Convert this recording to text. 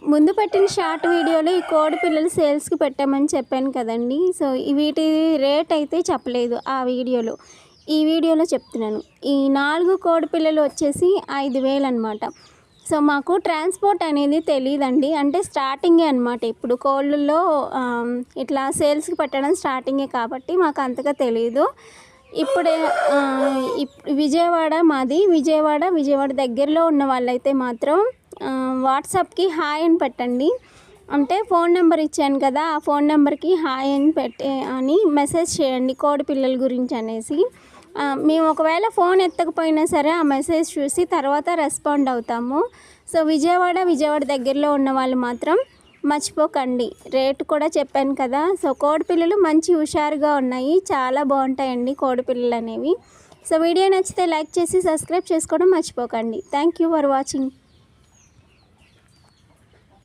ముందు పెట్టిన షార్ట్ వీడియోలో ఈ కోడి పిల్లలు సేల్స్కి పెట్టామని చెప్పాను కదండి. సో వీటి రేట్ అయితే చెప్పలేదు ఆ వీడియోలో. ఈ వీడియోలో చెప్తున్నాను. ఈ నాలుగు కోడి పిల్లలు వచ్చేసి ఐదు వేలు అనమాట సో మాకు ట్రాన్స్పోర్ట్ అనేది తెలియదండి అంటే స్టార్టింగే అనమాట ఇప్పుడు కోళ్ళల్లో ఇట్లా సేల్స్కి పెట్టడం స్టార్టింగే కాబట్టి మాకు అంతగా తెలియదు ఇప్పుడే ఇప్- విజయవాడ మాది. విజయవాడ విజయవాడ దగ్గరలో ఉన్న వాళ్ళైతే మాత్రం వాట్సాప్కి హాయ్ అని పెట్టండి. అంటే ఫోన్ నెంబర్ ఇచ్చాను కదా ఆ ఫోన్ నెంబర్కి హాయ్ అని పెట్టే అని మెసేజ్ చేయండి కోడి పిల్లల గురించి అనేసి. మేము ఒకవేళ ఫోన్ ఎత్తకపోయినా సరే ఆ మెసేజ్ చూసి తర్వాత రెస్పాండ్ అవుతాము. సో విజయవాడ విజయవాడ దగ్గరలో ఉన్న వాళ్ళు మాత్రం మర్చిపోకండి. రేటు కూడా చెప్పాను కదా సో కోడి పిల్లలు మంచి హుషారుగా ఉన్నాయి చాలా బాగుంటాయండి కోడి పిల్లలు అనేవి. సో వీడియో నచ్చితే లైక్ చేసి సబ్స్క్రైబ్ చేసుకోవడం మర్చిపోకండి. Thank you for watching.